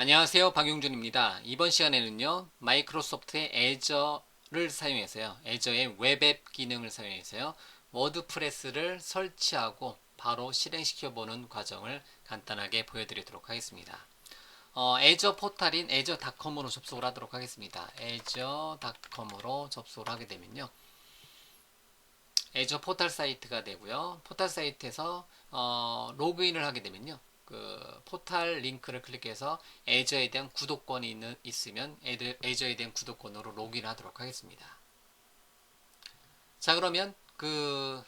안녕하세요. 박용준입니다. 이번 시간에는요, 마이크로소프트의 애저를 사용해서요, 애저의 웹앱 기능을 사용해서요, 워드프레스를 설치하고 바로 실행시켜 보는 과정을 간단하게 보여드리도록 하겠습니다. 어, 애저 포탈인 애저닷컴으로 접속을 하도록 하겠습니다. 애저닷컴으로 접속을 하게 되면요. 애저 포탈 사이트가 되고요. 포탈 사이트에서 어, 로그인을 하게 되면요. 그 포탈 링크를 클릭해서 애저에 대한 구독권이 있는, 있으면 애저에 대한 구독권으로 로그인하도록 하겠습니다. 자 그러면 그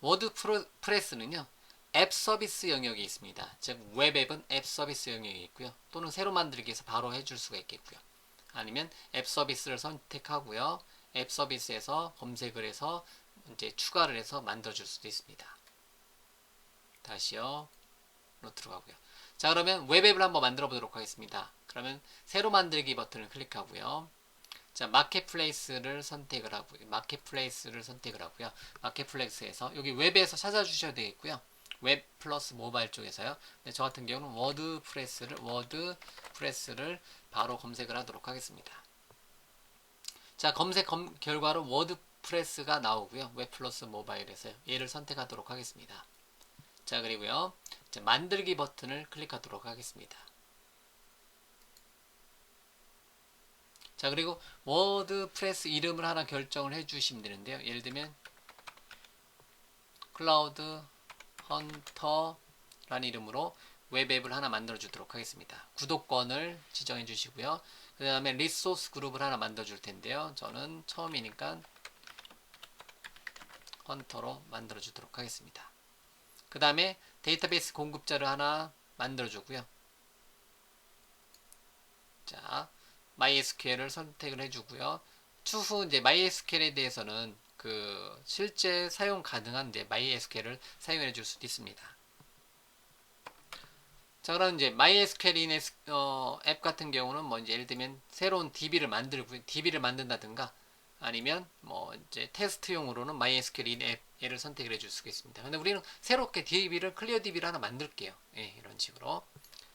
워드 프레스는요 앱 서비스 영역이 있습니다. 즉 웹앱은 앱 서비스 영역이 있고요. 또는 새로 만들기에서 바로 해줄 수가 있겠고요. 아니면 앱 서비스를 선택하고요. 앱 서비스에서 검색을 해서 이제 추가를 해서 만들어줄 수도 있습니다. 다시요. 로 들어가고요. 자 그러면 웹앱을 한번 만들어 보도록 하겠습니다. 그러면 새로 만들기 버튼을 클릭하고요. 자 마켓플레이스를 선택을 하고요. 마켓플레이스를 선택을 하고요. 마켓플레이스에서 여기 웹에서 찾아주셔야 되겠고요. 웹 플러스 모바일 쪽에서요. 근데 저 같은 경우는 워드프레스를 워드프레스를 바로 검색을 하도록 하겠습니다. 자 검색 검, 결과로 워드프레스가 나오고요. 웹 플러스 모바일에서요. 얘를 선택하도록 하겠습니다. 자 그리고요 자, 만들기 버튼을 클릭하도록 하겠습니다. 자 그리고 워드프레스 이름을 하나 결정을 해 주시면 되는데요. 예를 들면 클라우드 헌터 라는 이름으로 웹앱을 하나 만들어 주도록 하겠습니다. 구독권을 지정해 주시고요. 그 다음에 리소스 그룹을 하나 만들어 줄 텐데요. 저는 처음이니까 헌터로 만들어 주도록 하겠습니다. 그 다음에 데이터베이스 공급자를 하나 만들어 주고요. 자, MySQL을 선택을 해주고요. 추후 이제 MySQL에 대해서는 그 실제 사용 가능한 이제 MySQL을 사용해 줄 수도 있습니다. 자, 그럼 이제 MySQL 어, 앱 같은 경우는 뭐 이제 예를 들면 새로운 DB를 만들고 DB를 만든다든가 아니면 뭐 이제 테스트용으로는 MySQL 앱 얘를 선택을 해줄 수가 있습니다. 근데 우리는 새롭게 DB를 클리어 DB를 하나 만들게요. 예, 이런 식으로.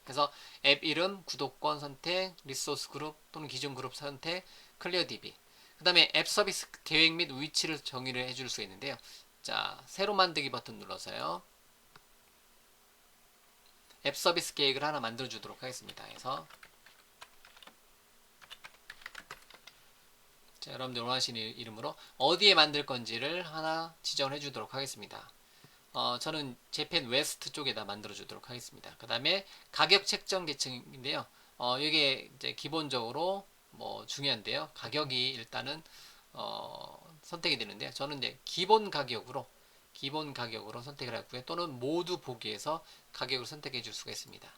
그래서 앱 이름, 구독권 선택, 리소스 그룹 또는 기존 그룹 선택, 클리어 DB. 그 다음에 앱 서비스 계획 및 위치를 정의를 해줄 수 있는데요. 자, 새로 만들기 버튼 눌러서요. 앱 서비스 계획을 하나 만들어 주도록 하겠습니다. 그래서 자, 여러분들 원하시는 이름으로 어디에 만들 건지를 하나 지정을 해주도록 하겠습니다. 어, 저는 재팬 웨스트 쪽에다 만들어 주도록 하겠습니다. 그 다음에 가격 책정 계층인데요. 어, 이게 이제 기본적으로 뭐 중요한데요. 가격이 일단은 어, 선택이 되는데요. 저는 이제 기본 가격으로 기본 가격으로 선택을 했고요. 또는 모두 보기에서 가격을 선택해 줄 수가 있습니다.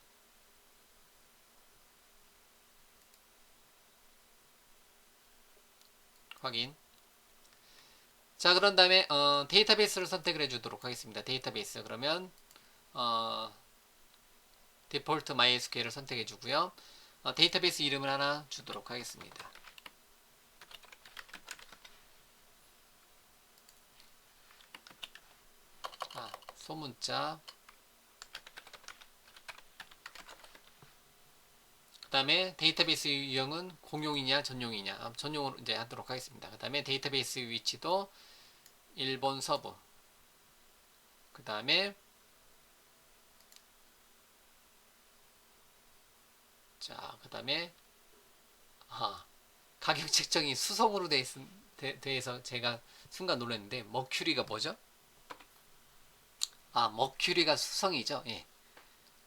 확인. 자, 그런 다음에 어, 데이터베이스를 선택을 해주도록 하겠습니다. 데이터베이스 그러면 어, 디폴트 MySQL을 선택해 주고요. 어, 데이터베이스 이름을 하나 주도록 하겠습니다. 아, 소문자 그 다음에 데이터베이스 유형은 공용이냐 전용이냐 아, 전용으로 이제 하도록 하겠습니다. 그 다음에 데이터베이스 위치도 일본 서부 그 다음에 자, 그 다음에 아, 가격 책정이 수성으로 돼서 제가 순간 놀랐는데 머큐리가 뭐죠? 아, 머큐리가 수성이죠. 예.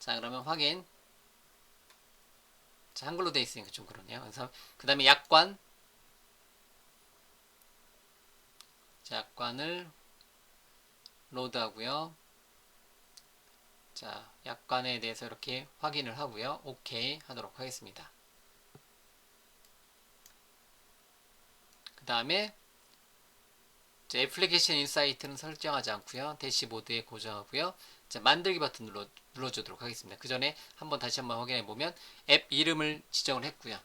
자, 그러면 확인. 자, 한글로 되어 있으니까 좀 그러네요. 그래서 그 다음에 약관 자, 약관을 로드하고요. 자, 약관에 대해서 이렇게 확인을 하고요. 오케이 하도록 하겠습니다. 그 다음에 애플리케이션 인사이트는 설정하지 않고요. 대시보드에 고정하고요. 자, 만들기 버튼 눌러, 눌러주도록 하겠습니다. 그 전에 한번 다시 한번 확인해 보면 앱 이름을 지정을 했고요.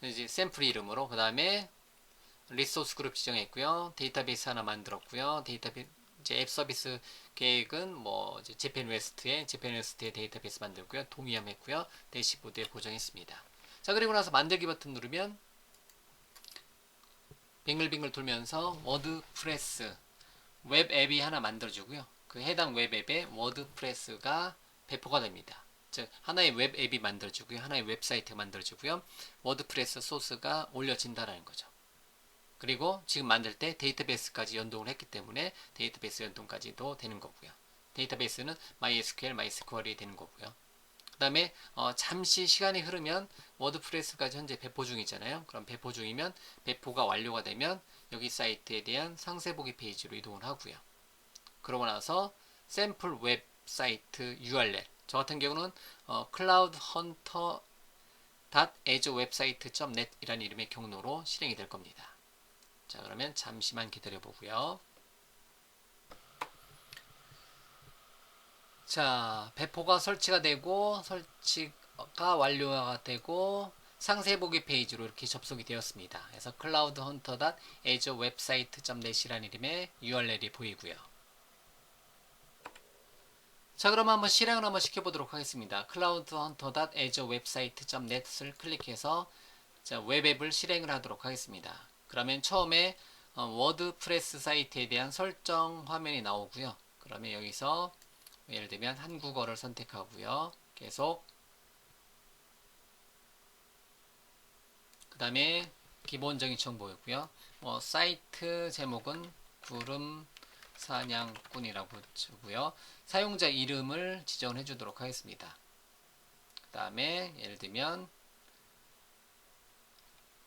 이제 샘플 이름으로 그 다음에 리소스 그룹 지정했고요. 데이터베이스 하나 만들었고요. 데이터베이스 이제 앱 서비스 계획은 뭐 이제 재팬 웨스트에 재팬 웨스트의 데이터베이스 만들고요. 동의함했고요. 대시보드에 고정했습니다. 자 그리고 나서 만들기 버튼 누르면 빙글빙글 돌면서 워드프레스 웹 앱이 하나 만들어주고요. 그 해당 웹 앱에 워드프레스가 배포가 됩니다. 즉 하나의 웹 앱이 만들어주고요. 하나의 웹사이트가 만들어주고요. 워드프레스 소스가 올려진다라는 거죠. 그리고 지금 만들 때 데이터베이스까지 연동을 했기 때문에 데이터베이스 연동까지도 되는 거고요. 데이터베이스는 MySQL, MySQL이 되는 거고요. 그 다음에 어, 잠시 시간이 흐르면 워드프레스가 현재 배포 중이잖아요. 그럼 배포 중이면 배포가 완료가 되면 여기 사이트에 대한 상세 보기 페이지로 이동을 하고요. 그러고 나서 샘플 웹사이트 URL 저 같은 경우는 어, cloudhunter.azuwebsite.net 이라는 이름의 경로로 실행이 될 겁니다. 자 그러면 잠시만 기다려 보고요. 자 배포가 설치가 되고 설치가 완료가 되고 상세 보기 페이지로 이렇게 접속이 되었습니다. 그래서 cloudhunter.azuwebsite.net이라는 이름의 URL이 보이고요. 자 그럼 한번 실행을 한번 시켜보도록 하겠습니다. cloudhunter.azuwebsite.net을 클릭해서 자, 웹앱을 실행을 하도록 하겠습니다. 그러면 처음에 어, 워드프레스 사이트에 대한 설정 화면이 나오고요. 그러면 여기서 예를 들면 한국어를 선택하고요. 계속 그 다음에 기본적인 정보였고요. 뭐 사이트 제목은 구름 사냥꾼이라고 주고요. 사용자 이름을 지정을 해주도록 하겠습니다. 그 다음에 예를 들면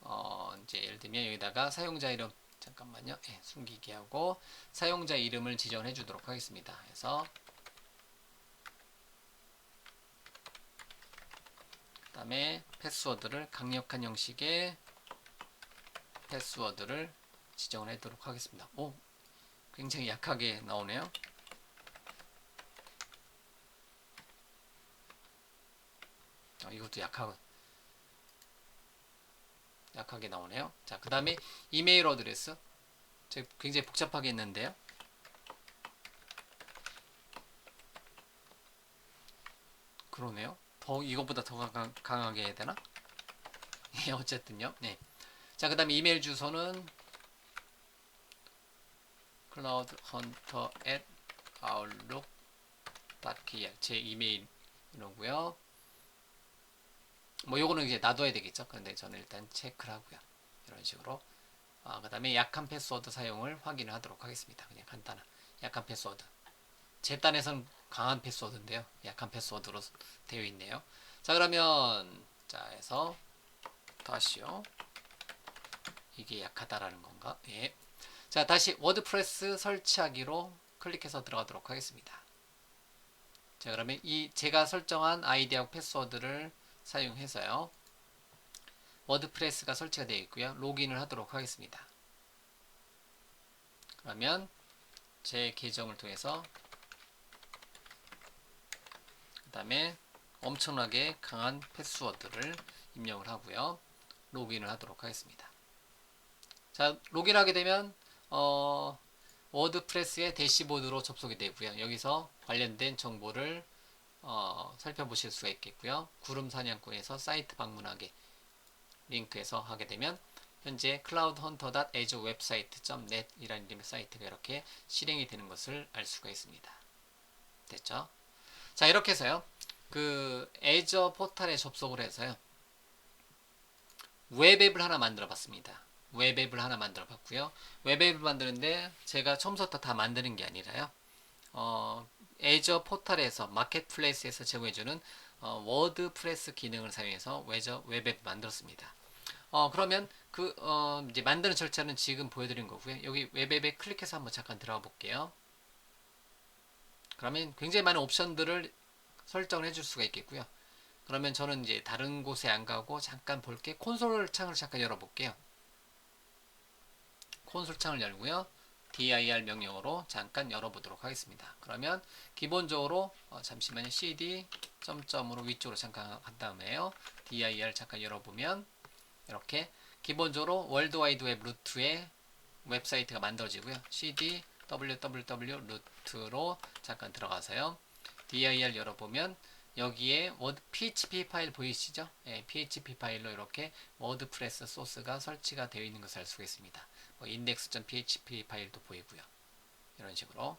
어 이제 예를 들면 여기다가 사용자 이름 잠깐만요. 예, 숨기기 하고 사용자 이름을 지정해 주도록 하겠습니다. 그래서 그 다음에 패스워드를 강력한 형식의 패스워드를 지정을 하도록 하겠습니다. 오, 굉장히 약하게 나오네요. 어, 이것도 약하고 약하게 나오네요. 자, 그 다음에 이메일 어드레스. 굉장히 복잡하게 했는데요. 그러네요. 더 이것보다 더 강하, 강하게 해야 되나? 예, 어쨌든요. 네. 자, 그 다음에 이메일 주소는 cloudhunter at outlook.kr 제 이메일이고요. 뭐 요거는 이제 놔둬야 되겠죠. 그런데 저는 일단 체크를 하고요. 이런 식으로. 아, 그 다음에 약한 패스워드 사용을 확인을 하도록 하겠습니다. 그냥 간단한 약한 패스워드. 제 딴에서는 강한 패스워드인데요. 약한 패스워드로 되어 있네요. 자, 그러면 자, 해서 다시요. 이게 약하다라는 건가? 예. 자, 다시 워드프레스 설치하기로 클릭해서 들어가도록 하겠습니다. 자, 그러면 이 제가 설정한 아이디하고 패스워드를 사용해서요. 워드프레스가 설치가 되어 있고요. 로그인을 하도록 하겠습니다. 그러면 제 계정을 통해서 그 다음에 엄청나게 강한 패스워드를 입력을 하고요. 로그인을 하도록 하겠습니다. 자, 로그인하게 되면 어, 워드프레스의 대시보드로 접속이 되고요. 여기서 관련된 정보를 어, 살펴보실 수가 있겠고요. 구름 사냥꾼에서 사이트 방문하게 링크에서 하게 되면 현재 cloudhunter.azuwebsite.net 이라는 이름의 사이트가 이렇게 실행이 되는 것을 알 수가 있습니다. 됐죠? 자 이렇게 해서요. 그 애저 포탈에 접속을 해서요. 웹앱을 하나 만들어 봤습니다. 웹앱을 하나 만들어 봤고요. 웹앱을 만드는데 제가 처음부터 다 만드는 게 아니라요. 어, 애저 포털에서 마켓플레이스에서 제공해주는 어, 워드프레스 기능을 사용해서 웹저 웹앱 만들었습니다. 어, 그러면 그 어, 이제 만드는 절차는 지금 보여드린 거고요. 여기 웹앱에 클릭해서 한번 잠깐 들어가 볼게요. 그러면 굉장히 많은 옵션들을 설정을 해줄 수가 있겠고요. 그러면 저는 이제 다른 곳에 안 가고 잠깐 볼게 콘솔 창을 잠깐 열어볼게요. 콘솔 창을 열고요. dir 명령어로 잠깐 열어보도록 하겠습니다. 그러면 기본적으로 어, 잠시만요. cd 점점으로 위쪽으로 잠깐 간 다음에요. dir 잠깐 열어보면 이렇게 기본적으로 월드와이드 웹 루트의 웹사이트가 만들어지고요. cd www 루트로 잠깐 들어가서요. dir 열어보면 여기에 워드 php 파일 보이시죠? 예, php 파일로 이렇게 워드프레스 소스가 설치가 되어 있는 것을 알 수가 있습니다. 뭐 index.php 파일도 보이고요. 이런 식으로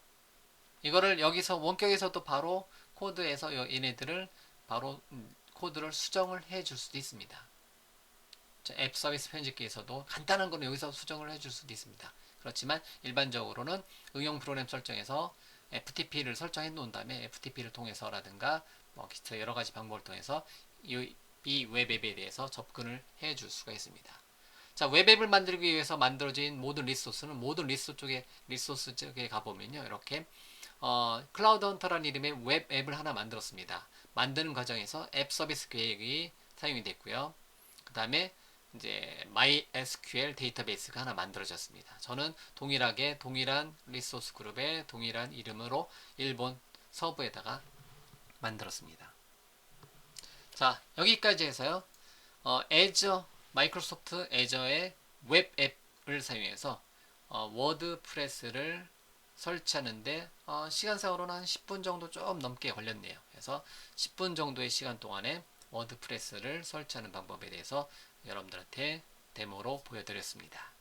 이거를 여기서 원격에서도 바로 코드에서 요- 얘네들을 바로 음, 코드를 수정을 해 줄 수도 있습니다. 자, 앱 서비스 편집기에서도 간단한 거는 여기서 수정을 해 줄 수도 있습니다. 그렇지만 일반적으로는 응용 프로그램 설정에서 FTP를 설정해 놓은 다음에 FTP를 통해서라든가 뭐 기타 여러 가지 방법을 통해서 이, 이 웹앱에 대해서 접근을 해 줄 수가 있습니다. 자, 웹앱을 만들기 위해서 만들어진 모든 리소스는 모든 리소스 쪽에 리소스 쪽에 가 보면요. 이렇게 어, 클라우드 헌터라는 이름의 웹앱을 하나 만들었습니다. 만드는 과정에서 앱 서비스 계획이 사용이 됐고요. 그 다음에 이제 MySQL 데이터베이스가 하나 만들어졌습니다. 저는 동일하게 동일한 리소스 그룹의 동일한 이름으로 일본 서부에다가 만들었습니다. 자 여기까지 해서요. 어, 애저 마이크로소프트 애저의 웹 앱을 사용해서 어, 워드프레스를 설치하는데 어, 시간상으로는 한 10분 정도 좀 넘게 걸렸네요. 그래서 10분 정도의 시간 동안에 워드프레스를 설치하는 방법에 대해서 여러분들한테 데모로 보여드렸습니다.